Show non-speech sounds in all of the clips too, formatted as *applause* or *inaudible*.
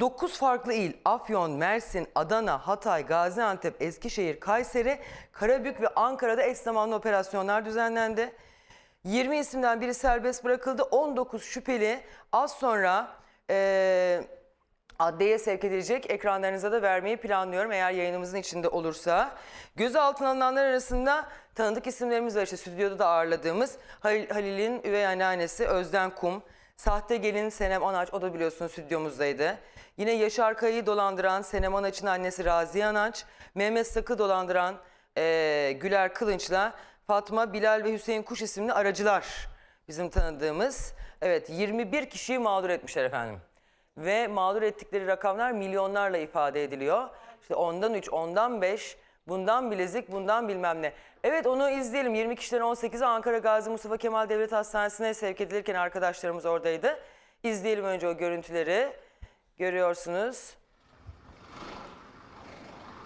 9 farklı il Afyon, Mersin, Adana, Hatay, Gaziantep, Eskişehir, Kayseri, Karabük ve Ankara'da eş zamanlı operasyonlar düzenlendi. 20 isimden biri serbest bırakıldı. 19 şüpheli az sonra eee adliyeye sevk edilecek. Ekranlarınıza da vermeyi planlıyorum eğer yayınımızın içinde olursa. Gözaltına alınanlar arasında tanıdık isimlerimiz var. İşte stüdyoda da ağırladığımız Halil- Halil'in üvey anneannesi Özden Kum, sahte gelin Senem Anaç, o da biliyorsunuz stüdyomuzdaydı. Yine Yaşar Kaya'yı dolandıran Senem Anaç'ın annesi Raziye Anaç, Mehmet Sak'ı dolandıran eee, Güler Kılınç'la Fatma, Bilal ve Hüseyin Kuş isimli aracılar bizim tanıdığımız. Evet 21 kişiyi mağdur etmişler efendim ve mağdur ettikleri rakamlar milyonlarla ifade ediliyor. İşte ondan 3, ondan 5, bundan bilezik, bundan bilmem ne. Evet onu izleyelim. 20 kişiden 18'i Ankara Gazi Mustafa Kemal Devlet Hastanesi'ne sevk edilirken arkadaşlarımız oradaydı. İzleyelim önce o görüntüleri. Görüyorsunuz.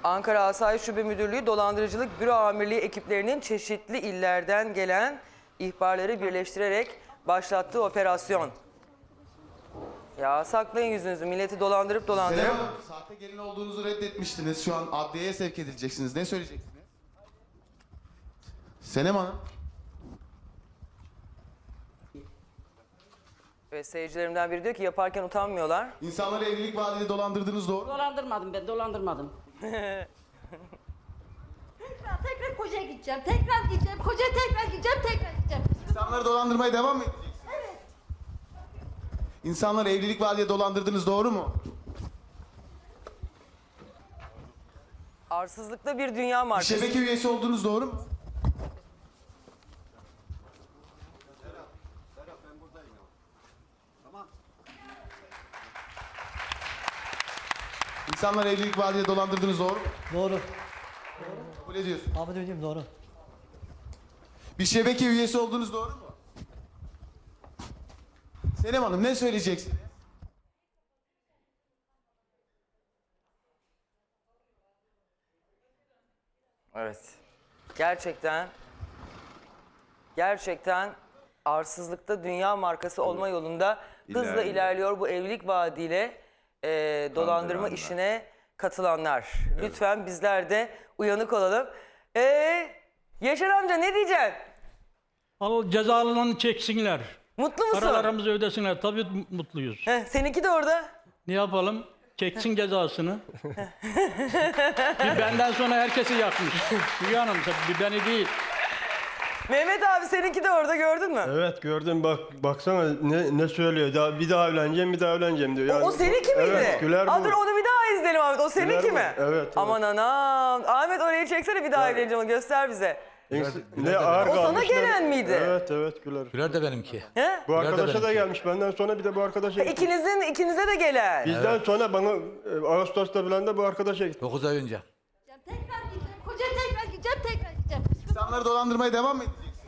Ankara Asayiş Şube Müdürlüğü Dolandırıcılık Büro Amirliği ekiplerinin çeşitli illerden gelen ihbarları birleştirerek başlattığı operasyon. Ya saklayın yüzünüzü. Milleti dolandırıp dolandırıp. Selam Hanım, sahte gelin olduğunuzu reddetmiştiniz. Şu an adliyeye sevk edileceksiniz. Ne söyleyeceksiniz? Senem Hanım. Ve seyircilerimden biri diyor ki yaparken utanmıyorlar. İnsanları evlilik vaadiyle dolandırdınız doğru mu? Dolandırmadım ben, dolandırmadım. Tekrar tekrar kocaya gideceğim. Tekrar gideceğim. Kocaya tekrar gideceğim. Tekrar gideceğim. İnsanları dolandırmaya devam mı edeceksiniz? Evet. İnsanları evlilik vaadiyle dolandırdınız doğru mu? Arsızlıkta bir dünya markası. Şebeke üyesi olduğunuz doğru mu? İnsanları evlilik vaadiyle dolandırdınız doğru mu? Doğru. Kabul ediyorsun. Ahmet Hocam doğru. Bir şebeke üyesi olduğunuz doğru mu? Senem Hanım ne söyleyeceksin? Evet. Gerçekten gerçekten arsızlıkta dünya markası olma yolunda hızla İlerliyor. ilerliyor bu evlilik vaadiyle e, dolandırma Kandıranlar. işine katılanlar. Lütfen bizler de uyanık olalım. Ee, Yaşar amca ne diyeceksin? Al cezalarını çeksinler. Mutlu musun? Paralarımızı ödesinler. Tabii mutluyuz. Heh, seninki de orada. Ne yapalım? Çeksin *laughs* cezasını. *laughs* bir benden sonra herkesi yakmış. Hülya Hanım bir beni değil. Mehmet abi seninki de orada gördün mü? Evet gördüm bak baksana ne ne söylüyor. Daha bir daha evleneceğim, bir daha evleneceğim diyor. Yani, o seninki miydi? Evet, Güler bu. Aa, dur onu bir daha izleyelim Ahmet. O seninki Güler mi? Evet, evet. Aman anam. Ahmet orayı çeksene bir daha evleneceğim onu göster bize. Ne ağır O sana gelen miydi? Evet evet Güler. Güler de benimki. He? Bu arkadaşa da gelmiş. Benden sonra bir de bu arkadaşa gitmiş. İkinizin ikinize de gelen. Bizden sonra bana e, Ağustos'ta falan da bu arkadaşa gitti. 9 ay önce. Tekrar gideceğim. Kocaya tekrar gideceğim. Tekrar gideceğim. İnsanları dolandırmaya devam mı edeceksiniz?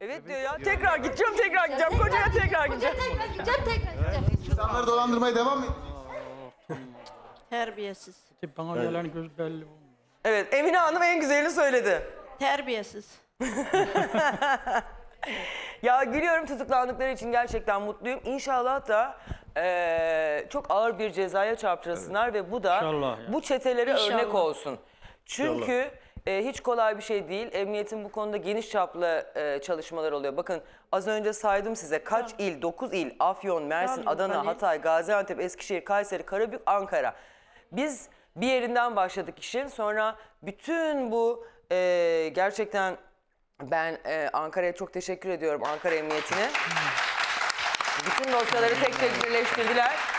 Evet diyor ya. Tekrar gideceğim, tekrar gideceğim. Kocaya tekrar gideceğim. Kocaya tekrar gideceğim. Tekrar gideceğim. İnsanları dolandırmaya devam mı edeceksiniz? Terbiyesiz. Bana gelen göz belli olmuyor. Evet, Emine Hanım en güzelini söyledi. Terbiyesiz. *laughs* Ya gülüyorum tutuklandıkları için gerçekten mutluyum. İnşallah da eee, çok ağır bir cezaya çarptırılsınlar ve bu da İnşallah ya. bu çetelere İnşallah. örnek olsun. Çünkü e, hiç kolay bir şey değil. Emniyetin bu konuda geniş çaplı e, çalışmalar oluyor. Bakın az önce saydım size kaç il, 9 il, Afyon, Mersin, Tamam, Adana, hani- Hatay, Gaziantep, Eskişehir, Kayseri, Karabük, Ankara. Biz bir yerinden başladık işin. Sonra bütün bu e, gerçekten ben e, Ankara'ya çok teşekkür ediyorum Ankara Emniyetine. Bütün dosyaları tek tek birleştirdiler.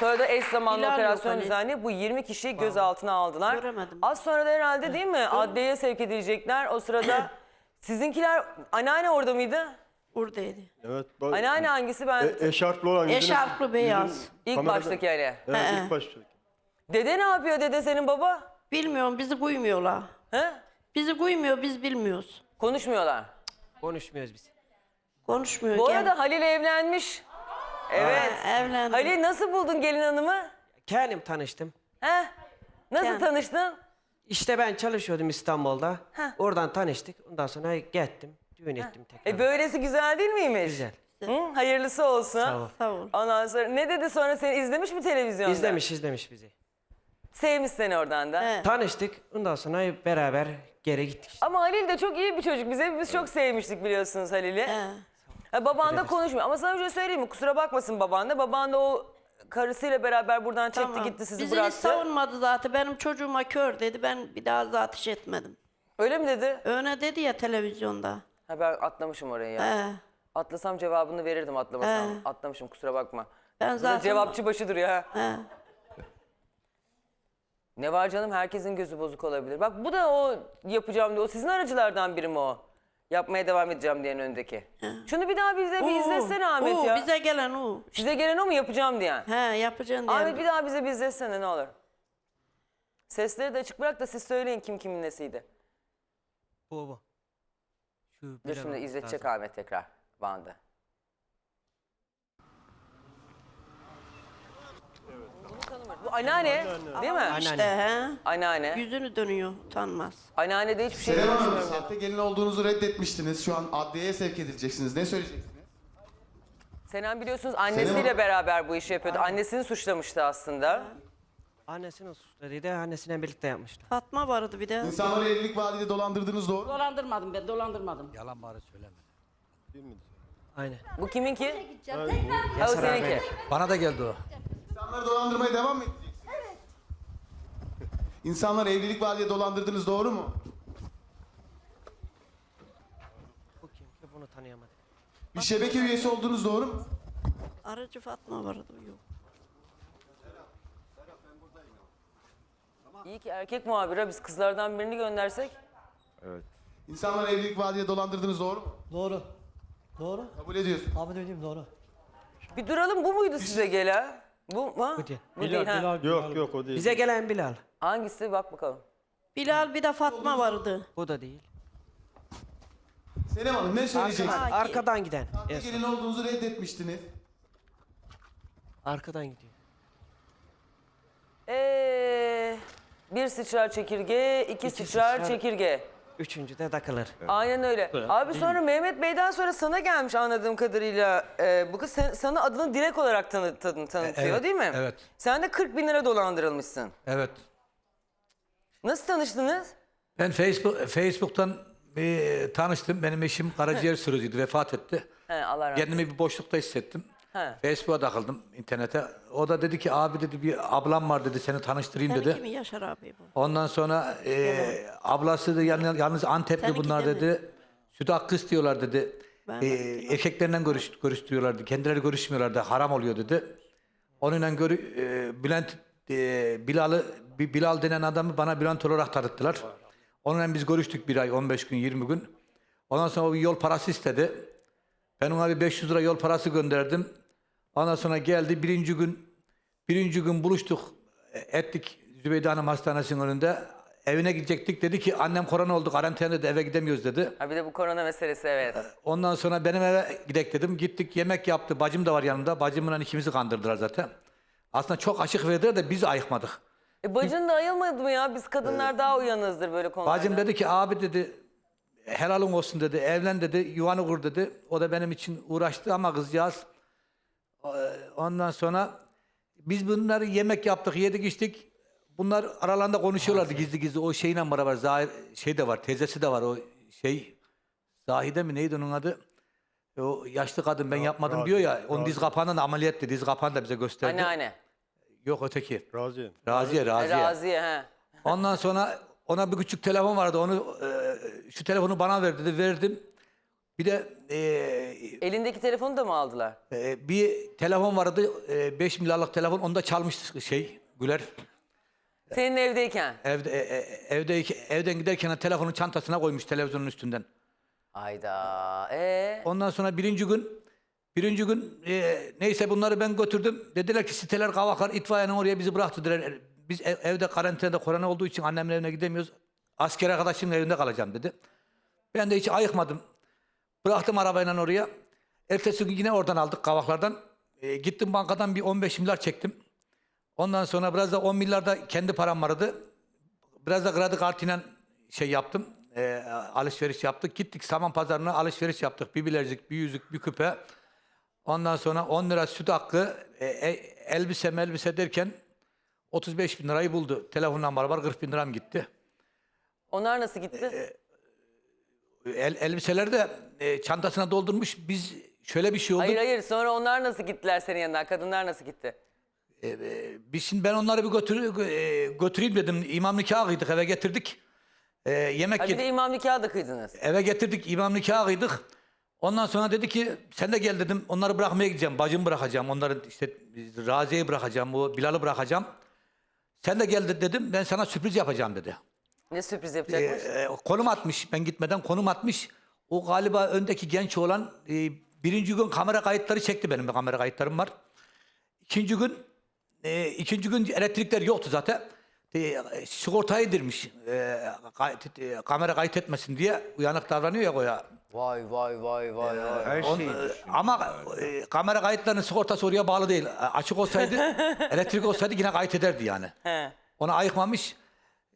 Sonra da eş zamanlı Hilal yok operasyon hani. düzenli bu 20 kişiyi gözaltına aldılar. Göremedim. Az sonra da herhalde değil mi adliyeye sevk edilecekler. O sırada *clears throat* sizinkiler anneanne orada mıydı? Buradaydı. Evet. Bak, Anneanne hangisi ben e, eşarplı olan. yüzünü- Eşarplı beyaz. ilk kamerada- baştaki yani. Evet He. ilk baştaki. Dede ne yapıyor dede senin baba? Bilmiyorum bizi kuymuyorlar. He? Bizi kuymuyor biz bilmiyoruz. Konuşmuyorlar. Konuşmuyoruz biz. Konuşmuyor. Bu gel. arada Halil evlenmiş. Evet. Evlendim. Halil nasıl buldun gelin hanımı? Kendim tanıştım. He? Nasıl Yani. tanıştın? İşte ben çalışıyordum İstanbul'da. Oradan tanıştık. Ondan sonra gittim. Düğün ettim tekrar. E böylesi güzel değil miymiş? Güzel. Hı? Hayırlısı olsun. Sağ ol. Sağ ol. Ondan sonra ne dedi sonra seni izlemiş mi televizyonda? İzlemiş izlemiş bizi. Sevmiş seni oradan da. He. Tanıştık. Ondan sonra beraber geri gittik. işte. Ama Halil de çok iyi bir çocuk. Biz hepimiz çok sevmiştik biliyorsunuz Halil'i. He. Ha, baban da konuşmuyor. Ama sana bir şey söyleyeyim mi? Kusura bakmasın baban da. Baban da o karısıyla beraber buradan çekti Tamam. gitti sizi Bizi bıraktı. hiç savunmadı zaten. Benim çocuğuma kör dedi. Ben bir daha da ateş etmedim. Öyle mi dedi? Öyle dedi ya televizyonda. Ha, ben atlamışım orayı ya. He. Atlasam cevabını verirdim atlamasam. He. Atlamışım kusura bakma. Ben Bu da zaten... cevapçı başı duruyor ha. He. Ne var canım herkesin gözü bozuk olabilir. Bak bu da o yapacağım diyor. O sizin aracılardan biri mi o? Yapmaya devam edeceğim diyen öndeki. Şunu bir daha bize bir izlesene Ahmet oo, ya. Bize gelen o. Size gelen o mu yapacağım diyen? He yapacaksın diye. Ahmet bir daha bize bir izlesene ne olur. Sesleri de açık bırak da siz söyleyin kim kimin nesiydi. Bu bu. Şu Dur şimdi izletecek lazım. Ahmet tekrar Van'da. Bunu tanımıyorum. Bu anneanne değil mi? İşte he. Anneanne. Yüzünü dönüyor utanmaz. Anneanne de hiçbir şey Selam Hanım, konuşmuyor. sahte gelin olduğunuzu reddetmiştiniz. Şu an adliyeye sevk edileceksiniz. Ne söyleyeceksiniz? Senem biliyorsunuz annesiyle Senem- beraber bu işi yapıyordu. Annesini suçlamıştı aslında. Annesinin suçlarıydı. Annesiyle birlikte yapmışlar. Fatma vardı bir de. İnsanları evlilik vaadiyle dolandırdığınız doğru mu? Dolandırmadım ben, dolandırmadım. Yalan bari söyleme. Aynen. Bu kiminki? Ha o seninki. Bana da geldi o. İnsanları dolandırmaya devam mı edeceksiniz? Evet. İnsanları evlilik vaadiyle dolandırdığınız doğru mu? Bu kim ki bunu tanıyamadık. Bir şebeke üyesi olduğunuz doğru mu? Aracı Fatma vardı. Yok. İyi ki erkek muhabire biz kızlardan birini göndersek. İnsanları evlilik vaadiyle dolandırdığınız doğru mu? Doğru. Doğru. Kabul ediyorsun. Ahmet Hocam doğru. Bir duralım bu muydu size gelen? Bu mu? Bu değil. Bu Bilal, değil ha. Bilal, Yok yok o değil. Bize gelen Bilal. Hangisi bak bakalım. Bilal bir de Fatma vardı. Bu da değil. Senem Hanım ne söyleyeceksiniz? Arkadan, arkadan giden. Sahte gelin olduğunuzu reddetmiştiniz. Arkadan gidiyor. Ee, bir sıçrar çekirge, iki, İki sıçrar, sıçrar. çekirge. Üçüncü de takılır. Aynen öyle. Abi sonra Mehmet Bey'den sonra sana gelmiş anladığım kadarıyla. Ee, bu kız sen- sana adını direkt olarak tanı, tanı- tanıtıyor evet, değil mi? evet. Sen de 40 bin lira dolandırılmışsın. Evet. Nasıl tanıştınız? Ben Facebook Facebook'tan bir tanıştım. Benim eşim karaciğer *laughs* sürücüydü, vefat etti. He, Allah rahmet Kendimi bir boşlukta hissettim. He. Facebook'a takıldım internete. O da dedi ki abi dedi bir ablam var dedi seni tanıştırayım dedi. kimi Yaşar abi bu? Ondan sonra e, ablası da yalnız, yalnız Antepli Seninki bunlar de mi? dedi. Süt hakkı istiyorlar dedi. Ben E, erkeklerinden görüş, görüştürüyorlardı. Kendileri görüşmüyorlardı. Haram oluyor dedi. Onunla görü, e, Bülent e, Bilal'ı bir Bilal denen adamı bana Bülent olarak tanıttılar. Onunla biz görüştük bir ay, 15 gün, 20 gün. Ondan sonra o bir yol parası istedi. Ben ona bir 500 lira yol parası gönderdim. Ondan sonra geldi birinci gün birinci gün buluştuk ettik Zübeyde Hanım hastanesinin önünde. Evine gidecektik dedi ki annem korona oldu karantinada eve gidemiyoruz dedi. Ha bir de bu korona meselesi evet. Ondan sonra benim eve gidek dedim. Gittik yemek yaptı. Bacım da var yanımda. Bacımla ikimizi kandırdılar zaten. Aslında çok açık verdiler de biz ayıkmadık. E bacın da ayılmadı mı ya? Biz kadınlar daha uyanızdır böyle konularda. Bacım dedi ki abi dedi helalın olsun dedi. Evlen dedi. Yuvanı kur dedi. O da benim için uğraştı ama kızcağız. Ondan sonra biz bunları yemek yaptık, yedik içtik. Bunlar aralarında konuşuyorlardı gizli gizli. O şeyle beraber Zahir şey de var, teyzesi de var o şey. Zahide mi neydi onun adı? O yaşlı kadın ben yapmadım Razi, diyor ya. Onun diz Razi. kapağından da ameliyattı. Diz kapağını da bize gösterdi. Anneanne. Yok öteki. Razıyım. Raziye, E, Raziye. Raziye he. Ondan sonra ona bir küçük telefon vardı. Onu e, şu telefonu bana ver dedi. Verdim. Bir de e, Elindeki telefonu da mı aldılar? e, bir telefon vardı. 5 milyarlık telefon. Onu da çalmış şey Güler. Senin evdeyken. Evde e, e, evde evden giderken telefonu çantasına koymuş televizyonun üstünden. Ayda. Ee? Ondan sonra birinci gün birinci gün e, neyse bunları ben götürdüm. Dediler ki siteler kavaklar itfaiyenin oraya bizi bıraktı dediler. Biz ev- evde karantinada korona olduğu için annemin evine gidemiyoruz. Asker arkadaşımın evinde kalacağım dedi. Ben de hiç ayıkmadım. Bıraktım arabayla oraya. Ertesi gün yine oradan aldık kavaklardan. E, gittim bankadan bir 15 milyar çektim. Ondan sonra biraz da 10 milyar da kendi param vardı. Biraz da kredi kartıyla şey yaptım. e, alışveriş yaptık. Gittik saman pazarına alışveriş yaptık. Bir bilezik, bir yüzük, bir küpe. Ondan sonra 10 lira süt hakkı, e, e, elbise elbise derken 35 bin lirayı buldu. Telefonla beraber 40 bin liram gitti. Onlar nasıl gitti? El, elbiseleri de e, çantasına doldurmuş. Biz şöyle bir şey oldu. hayır hayır sonra onlar nasıl gittiler senin yanından? Kadınlar nasıl gitti? Biz şimdi ben onları bir götür, e, götüreyim dedim. İmam nikahı kıydık eve getirdik. E, yemek Ha, bir yedik. de imam nikahı da kıydınız. Eve getirdik imam nikahı kıydık. Ondan sonra dedi ki sen de gel dedim. Onları bırakmaya gideceğim. Bacımı bırakacağım. Onları işte Raziye'yi bırakacağım. Bu Bilal'ı bırakacağım. Sen de gel de- dedim. Ben sana sürpriz yapacağım dedi. Ne sürpriz E, yapacakmış? e, konum atmış. Ben gitmeden konum atmış. O galiba öndeki genç olan e, birinci gün kamera kayıtları çekti benim kamera kayıtlarım var. İkinci gün e, ikinci gün elektrikler yoktu zaten. E, sigortayı indirmiş. E, kayıt- e, kamera kayıt etmesin diye uyanık davranıyor ya koya. Vay vay vay vay vay. On- e, ama e, kamera kayıtlarının sigortası oraya bağlı değil. E, Açık olsaydı, *laughs* elektrik olsaydı yine kayıt ederdi yani. He. Ona ayıkmamış.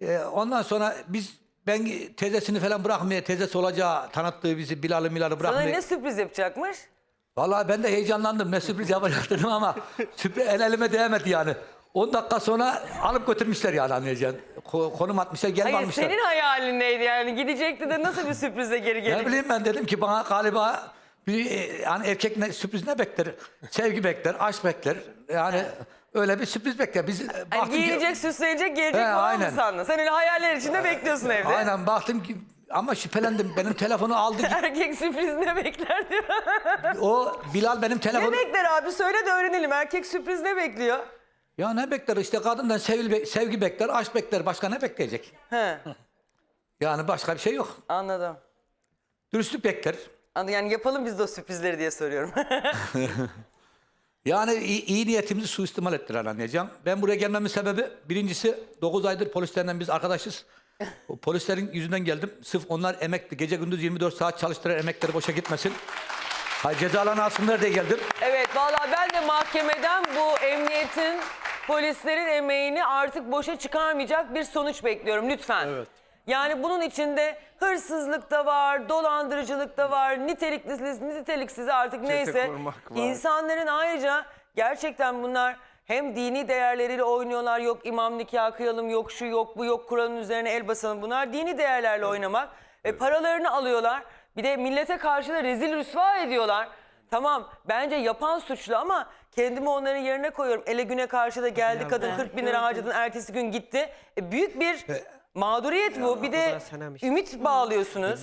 E, ondan sonra biz ben teyzesini falan bırakmaya, teyzesi olacağı tanıttığı bizi Bilal'ı Milal'ı Sana bırakmaya. ne sürpriz yapacakmış? Vallahi ben de heyecanlandım. Ne sürpriz yapacak dedim ama *laughs* sürpriz el elime değmedi yani. 10 dakika sonra alıp götürmüşler yani anlayacaksın. Ko- konum atmışlar, gelip Hayır almışlar. senin hayalin neydi yani? Gidecekti de nasıl bir sürprizle geri Ne gelecek? bileyim ben dedim ki bana galiba bir e, yani erkek ne, sürpriz ne bekler? Sevgi bekler, aşk bekler. Yani öyle bir sürpriz bekler. Biz e, ki- giyinecek, süslenecek, gelecek He, falan mı aynen. sandın? Sen öyle hayaller içinde bekliyorsun evde. Aynen baktım ki ama şüphelendim. Benim telefonu aldı. *laughs* Erkek sürpriz ne bekler diyor. O Bilal benim ne telefonu... bekler abi? Söyle de öğrenelim. Erkek sürpriz ne bekliyor? Ya ne bekler işte kadından sevgi, sevgi bekler, aşk bekler. Başka ne bekleyecek? He, Yani başka bir şey yok. anladım. Dürüstlük bekler. Anladım. Yani yapalım biz de o sürprizleri diye soruyorum. *laughs* Yani iyi, iyi niyetimizi suistimal ettiler anlayacağım. Ben buraya gelmemin sebebi birincisi 9 aydır polislerden biz arkadaşız. O polislerin yüzünden geldim. Sırf onlar emekli. Gece gündüz 24 saat çalıştıran emekleri boşa gitmesin. Ha, cezalarını alsınlar diye geldim. evet vallahi ben de mahkemeden bu emniyetin, polislerin emeğini artık boşa çıkarmayacak bir sonuç bekliyorum lütfen. Evet. Yani bunun içinde hırsızlık da var, dolandırıcılık da var, niteliksiz, niteliksiz artık neyse. kurmak var. İnsanların ayrıca gerçekten bunlar hem dini değerleriyle oynuyorlar. Yok imam nikahı kıyalım, yok şu yok bu yok Kur'an'ın üzerine el basalım. Bunlar dini değerlerle oynamak. Ve paralarını alıyorlar. Bir de millete karşı da rezil rüsva ediyorlar. Tamam bence yapan suçlu ama kendimi onların yerine koyuyorum. Ele güne karşı da geldi kadın 40 bin lira harcadın ertesi gün gitti. E, büyük bir Mağduriyet bu. Bir de ümit bağlıyorsunuz.